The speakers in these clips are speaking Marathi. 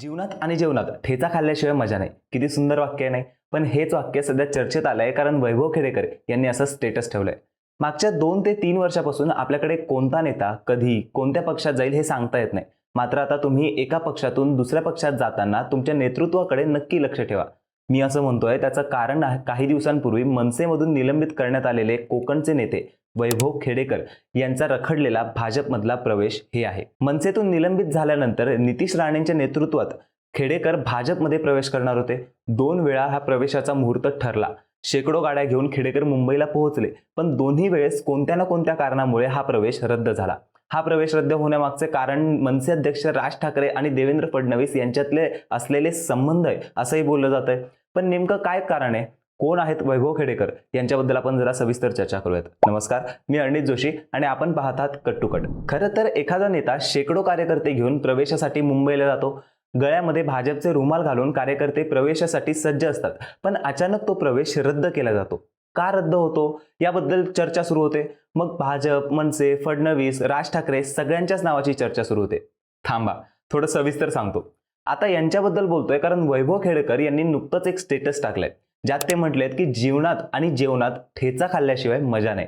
जीवनात आणि जेवणात ठेचा खाल्ल्याशिवाय मजा नाही. किती सुंदर वाक्य आहे नाही? पण हेच वाक्य सध्या चर्चेत आलं आहे कारण वैभव खेडेकर यांनी असं स्टेटस ठेवलंय. मागच्या दोन ते तीन वर्षापासून आपल्याकडे कोणता नेता कधी कोणत्या पक्षात जाईल हे सांगता येत नाही. मात्र आता तुम्ही एका पक्षातून दुसऱ्या पक्षात जाताना तुमच्या नेतृत्वाकडे नक्की लक्ष ठेवा. मी असं म्हणतोय त्याचं कारण आहे काही दिवसांपूर्वी मनसेमधून निलंबित करण्यात आलेले कोकणचे नेते वैभव खेडेकर यांचा रखडलेला भाजपमधला प्रवेश हे आहे. मनसेतून निलंबित झाल्यानंतर नितीश राणेंच्या नेतृत्वात खेडेकर भाजपमध्ये प्रवेश करणार होते. दोन वेळा हा प्रवेशाचा मुहूर्त ठरला. शेकडो गाड्या घेऊन खेडेकर मुंबईला पोहोचले पण दोन्ही वेळेस कोणत्या ना कोणत्या कारणामुळे हा प्रवेश रद्द झाला. हा प्रवेश रद्द होण्यामागचे कारण मनसे अध्यक्ष राज ठाकरे आणि देवेंद्र फडणवीस यांच्यातले असलेले संबंध आहे असंही बोललं जात आहे पण नेमकं काय कारण आहे? कोण आहेत वैभव खेडेकर? यांच्याबद्दल आपण जरा सविस्तर चर्चा करूयात. नमस्कार मी अरणित जोशी आणि आपण पाहतात कट टू कट खरं तर एखादा नेता शेकडो कार्यकर्ते घेऊन प्रवेशासाठी मुंबईला जातो. गळ्यामध्ये भाजपचे रुमाल घालून कार्यकर्ते प्रवेशासाठी सज्ज असतात पण अचानक तो प्रवेश रद्द केला जातो. का रद्द होतो? याबद्दल चर्चा सुरू होते. मग भाजप मनसे फडणवीस राज ठाकरे सगळ्यांच्याच नावाची चर्चा सुरू होते. थांबा थोडं सविस्तर सांगतो. आता यांच्याबद्दल बोलतोय कारण वैभव खेडेकर यांनी नुकतंच एक स्टेटस टाकलंय. ज्यात ते म्हटलेत की जीवनात आणि जेवणात ठेचा खाल्ल्याशिवाय मजा नाही.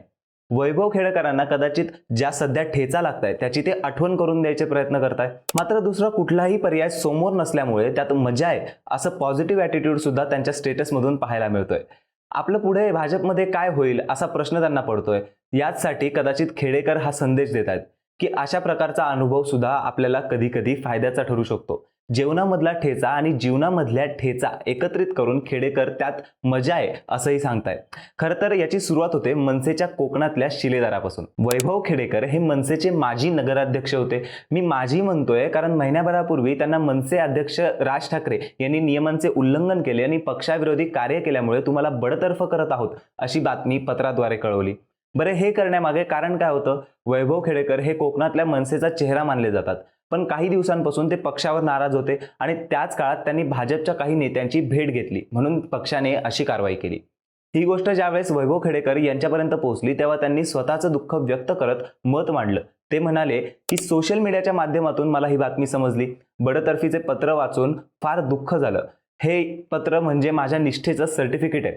वैभव खेडेकरांना कदाचित ज्या सध्या ठेचा लागताय त्याची ते आठवण करून द्यायचे प्रयत्न करताय मात्र दुसरा कुठलाही पर्याय समोर नसल्यामुळे त्यात मजा आहे असं पॉझिटिव्ह ॲटिट्यूड सुद्धा त्यांच्या स्टेटसमधून पाहायला मिळतोय. आपलं पुढे भाजपमध्ये काय होईल असा प्रश्न त्यांना पडतोय. याचसाठी कदाचित खेडेकर हा संदेश देत आहेत की अशा प्रकारचा अनुभव सुद्धा आपल्याला कधी कधी फायद्याचा ठरू शकतो. जेवणामधला ठेचा आणि जीवनामधल्या ठेचा एकत्रित करून खेडेकर त्यात मजा आहे असंही सांगतायत. खरं तर याची सुरुवात होते मनसेच्या कोकणातल्या शिलेदारापासून. वैभव खेडेकर हे मनसेचे माजी नगराध्यक्ष होते. मी माजी म्हणतोय कारण महिन्याभरापूर्वी त्यांना मनसे अध्यक्ष राज ठाकरे यांनी नियमांचे उल्लंघन केले आणि पक्षाविरोधी कार्य केल्यामुळे तुम्हाला बडतर्फ करत आहोत अशी बातमी पत्राद्वारे कळवली. बरे हे करण्यामागे कारण काय होतं? वैभव खेडेकर हे कोकणातल्या मनसेचा चेहरा मानले जातात. पण काही दिवसांपासून ते पक्षावर नाराज होते आणि त्याच काळात त्यांनी भाजपच्या काही नेत्यांची भेट घेतली म्हणून पक्षाने अशी कारवाई केली. ही गोष्ट ज्यावेळेस वैभव खेडेकर यांच्यापर्यंत पोहोचली तेव्हा त्यांनी स्वतःचं दुःख व्यक्त करत मत मांडलं. ते म्हणाले की सोशल मीडियाच्या माध्यमातून मला ही बातमी समजली. बडतर्फीचे पत्र वाचून फार दुःख झालं. हे पत्र म्हणजे माझ्या निष्ठेचं सर्टिफिकेट आहे.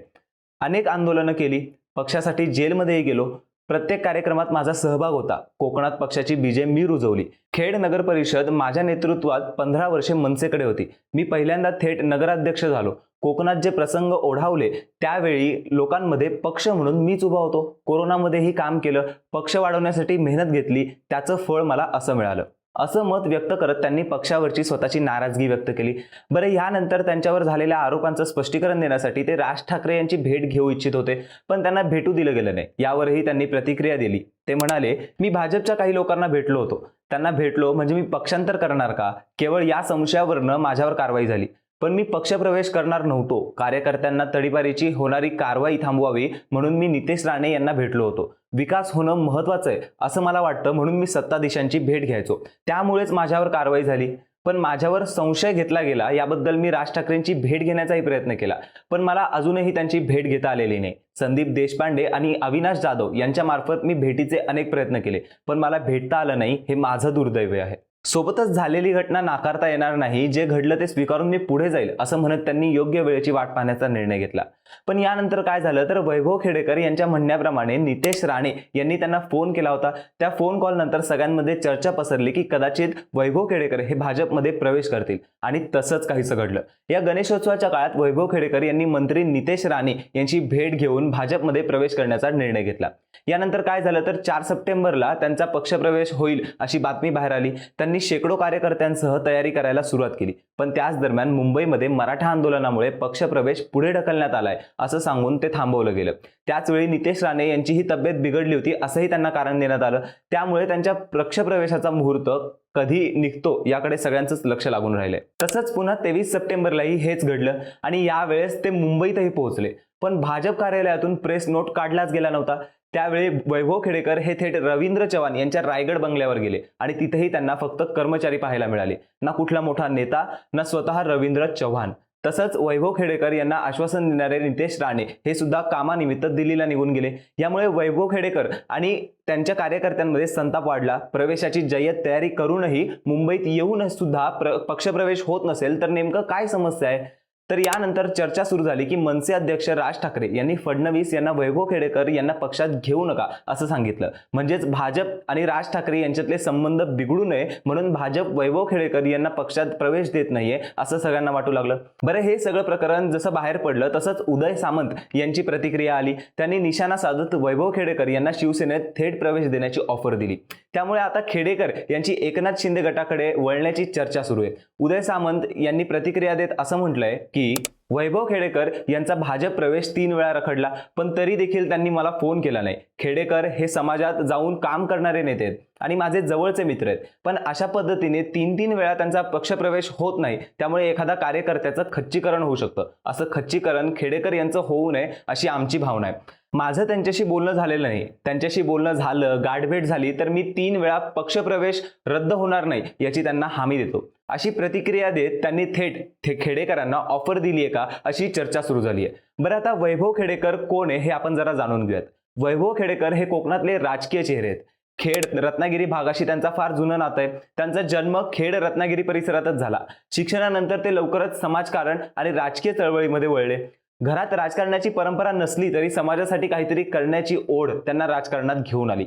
अनेक आंदोलनं केली. पक्षासाठी जेलमध्येही गेलो. प्रत्येक कार्यक्रमात माझा सहभाग होता. कोकणात पक्षाची बीजे मी रुजवली. खेड नगर परिषद माझ्या नेतृत्वात पंधरा वर्षे मनसेकडे होती. मी पहिल्यांदा थेट नगराध्यक्ष झालो. कोकणात जे प्रसंग ओढावले त्यावेळी लोकांमध्ये पक्ष म्हणून मीच उभा होतो. कोरोनामध्येही काम केलं. पक्ष वाढवण्यासाठी मेहनत घेतली. त्याचं फळ मला असं मिळालं. असं मत व्यक्त करत त्यांनी पक्षावरची स्वतःची नाराजगी व्यक्त केली. बरं यानंतर त्यांच्यावर झालेल्या आरोपांचं स्पष्टीकरण देण्यासाठी ते राज ठाकरे यांची भेट घेऊ इच्छित होते पण त्यांना भेटू दिलं गेलं नाही. यावरही त्यांनी प्रतिक्रिया दिली. ते म्हणाले मी भाजपच्या काही लोकांना भेटलो होतो. त्यांना भेटलो म्हणजे मी पक्षांतर करणार का? केवळ या संशयावरनं माझ्यावर कारवाई झाली. पण मी पक्षप्रवेश करणार नव्हतो. कार्यकर्त्यांना तडीपारीची होणारी कारवाई थांबवावी म्हणून मी नितेश राणे यांना भेटलो होतो. विकास होणं महत्वाचं आहे असं मला वाटतं म्हणून मी सत्ताधीशांची भेट घ्यायचो. त्यामुळेच माझ्यावर कारवाई झाली. पण माझ्यावर संशय घेतला गेला याबद्दल मी राज ठाकरेंची भेट घेण्याचाही प्रयत्न केला. पण मला अजूनही त्यांची भेट घेता आलेली नाही. संदीप देशपांडे आणि अविनाश जाधव यांच्यामार्फत मी भेटीचे अनेक प्रयत्न केले पण मला भेटता आलं नाही हे माझं दुर्दैव आहे. सोबतच झालेली घटना नाकारता येणार नाही. जे घडलं ते स्वीकारून मी पुढे जाईल असं म्हणत त्यांनी योग्य वेळेची वाट पाहण्याचा निर्णय घेतला. पण यानंतर काय झालं तर वैभव खेडेकर यांच्या म्हणण्याप्रमाणे नितेश राणे यांनी त्यांना फोन केला होता. त्या फोन कॉल नंतर सगळ्यांमध्ये चर्चा पसरली की कदाचित वैभव खेडेकर हे भाजपमध्ये प्रवेश करतील. आणि तसंच काहीसं घडलं. या गणेशोत्सवाच्या काळात वैभव खेडेकर यांनी मंत्री नितेश राणे यांची भेट घेऊन भाजपमध्ये प्रवेश करण्याचा निर्णय घेतला. यानंतर काय झालं तर चार सप्टेंबरला त्यांचा पक्षप्रवेश होईल अशी बातमी बाहेर आली. त्यांनी शेकडो कार्यकर्त्यांसह तयारी करायला सुरुवात केली. पण त्याच दरम्यान मुंबईमध्ये मराठा आंदोलनामुळे पक्षप्रवेश पुढे ढकलण्यात आलाय. असं सांगून ते थांबवलं गेलं. त्याचवेळी नितेश राणे यांची ही तब्येत बिघडली होती असंही त्यांना कारण देण्यात आलं. त्यामुळे त्यांच्या पक्षप्रवेशाचा मुहूर्त कधी निघतो याकडे सगळ्यांचंच लक्ष लागून राहिलंय. तसंच पुन्हा तेवीस सप्टेंबरलाही हेच घडलं आणि यावेळेस ते मुंबईतही पोहोचले. पण भाजप कार्यालयातून प्रेस नोट काढलाच गेला नव्हता. त्यावेळी वैभव खेडेकर हे थेट रवींद्र चव्हाण यांच्या रायगड बंगल्यावर गेले आणि तिथेही त्यांना फक्त कर्मचारी पाहायला मिळाले. ना कुठला मोठा नेता ना स्वतः रवींद्र चव्हाण. तसंच वैभव खेडेकर यांना आश्वासन देणारे नितेश राणे हे सुद्धा कामानिमित्त दिल्लीला निघून गेले. यामुळे वैभव खेडेकर आणि त्यांच्या कार्यकर्त्यांमध्ये संताप वाढला. प्रवेशाची जय्यत तयारी करूनही मुंबईत येऊन सुद्धा प्र पक्षप्रवेश होत नसेल तर नेमकं काय समस्या आहे? तर यानंतर चर्चा सुरू झाली की मनसे अध्यक्ष राज ठाकरे यांनी फडणवीस यांना वैभव खेडेकर यांना पक्षात घेऊ नका असं सांगितलं. म्हणजेच भाजप आणि राज ठाकरे यांच्यातले संबंध बिघडू नये म्हणून भाजप वैभव खेडेकर यांना पक्षात प्रवेश देत नाहीये असं सगळ्यांना वाटू लागलं. बरं हे सगळं प्रकरण जसं बाहेर पडलं तसंच उदय सामंत यांची प्रतिक्रिया आली. त्यांनी निशाणा साधत वैभव खेडेकर यांना शिवसेनेत थेट प्रवेश देण्याची ऑफर दिली. त्यामुळे आता खेडेकर यांची एकनाथ शिंदे गटाकडे वळण्याची चर्चा सुरू आहे. उदय सामंत यांनी प्रतिक्रिया देत असं म्हटलंय की वैभव खेडेकर यांचा भाजप प्रवेश तीन वेळा रखडला पण तरी देखील त्यांनी मला फोन केला नाही. खेडेकर हे समाजात जाऊन काम करणारे नेते आहेत आणि माझे जवळचे मित्र आहेत. पण अशा पद्धतीने तीन तीन वेळा त्यांचा पक्षप्रवेश होत नाही त्यामुळे एखादा कार्यकर्त्याचं खच्चीकरण होऊ शकतं. असं खच्चीकरण खेडेकर यांचं होऊ नये अशी आमची भावना आहे. माझं त्यांच्याशी बोलणं झालेलं नाही. त्यांच्याशी बोलणं झालं गाठभेट झाली तर मी तीन वेळा पक्षप्रवेश रद्द होणार नाही याची त्यांना हमी देतो. अशी प्रतिक्रिया देत त्यांनी थेट थे खेडेकरांना ऑफर दिली आहे का? अशी चर्चा सुरू झाली आहे. बरं आता वैभव खेडेकर कोण आहे हे आपण जरा जाणून घेऊयात. वैभव खेडेकर हे कोकणातले राजकीय चेहरे आहेत. खेड रत्नागिरी भागाशी त्यांचा फार जुनं नातं आहे. त्यांचा जन्म खेड रत्नागिरी परिसरातच झाला. शिक्षणानंतर ते लवकरच समाजकारण आणि राजकीय चळवळीमध्ये वळले. घरात राजकारणाची परंपरा नसली तरी समाजासाठी काहीतरी करण्याची ओढ त्यांना राजकारणात घेऊन आली.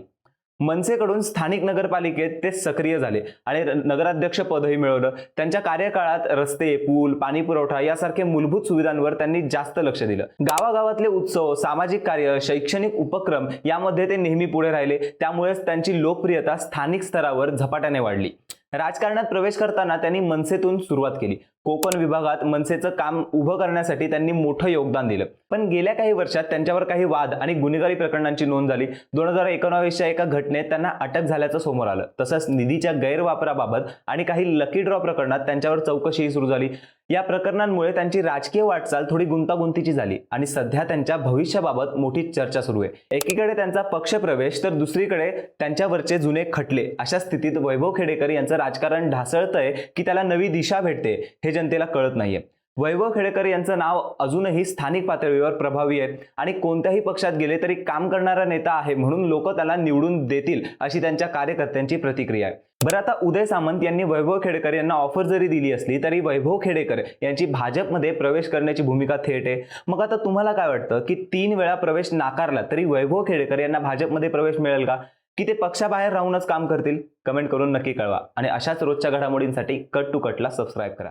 मनसेकडून स्थानिक नगरपालिकेत ते सक्रिय झाले आणि नगराध्यक्ष पदही मिळवलं. त्यांच्या कार्यकाळात रस्ते पूल पाणी पुरवठा यासारखे मूलभूत सुविधांवर त्यांनी जास्त लक्ष दिलं. गावागावातले उत्सव सामाजिक कार्य शैक्षणिक उपक्रम यामध्ये ते नेहमी पुढे राहिले. त्यामुळेच त्यांची लोकप्रियता स्थानिक स्तरावर झपाट्याने वाढली. राजकारणात प्रवेश करताना त्यांनी मनसेतून सुरुवात केली. कोकण विभागात मनसेचं काम उभं करण्यासाठी त्यांनी मोठं योगदान दिलं. पण गेल्या काही वर्षात त्यांच्यावर काही वाद आणि गुन्हेगारी प्रकरणांची नोंद झाली. दोन हजार एकोणावीसच्या एका घटनेत त्यांना अटक झाल्याचं समोर आलं. तसंच निधीच्या गैरवापराबाबत आणि काही लकी ड्रॉ प्रकरणात त्यांच्यावर चौकशीही सुरू झाली. या प्रकरणांमुळे त्यांची राजकीय वाटचाल थोडी गुंतागुंतीची झाली आणि सध्या त्यांच्या भविष्याबाबत मोठी चर्चा सुरू आहे. एकीकडे त्यांचा पक्षप्रवेश तर दुसरीकडे त्यांच्यावरचे जुने खटले अशा स्थितीत वैभव खेडेकर यांचं राजकारण ढासळतंय की त्याला नवी दिशा भेटते हे जनतेला कळत नाहीये. वैभव खेडेकर यांचं नाव अजूनही स्थानिक पातळीवर प्रभावी आहे आणि कोणत्याही पक्षात गेले तरी काम करणारा नेता आहे म्हणून लोक त्याला निवडून देतील अशी त्यांच्या कार्यकर्त्यांची प्रतिक्रिया आहे. बरं आता उदय सामंत यांनी वैभव खेडेकर यांना ऑफर जरी दिली असली तरी वैभव खेडेकर यांची भाजपमध्ये प्रवेश करण्याची भूमिका थेट आहे. मग आता तुम्हाला काय वाटतं की तीन वेळा प्रवेश नाकारला तरी वैभव खेडेकर यांना भाजपमध्ये प्रवेश मिळेल का? की ते पक्षाबाहेर राहूनच काम करतील? कमेंट करून नक्की कळवा आणि अशाच रोजच्या घडामोडींसाठी कट टू कटला सबस्क्राईब करा.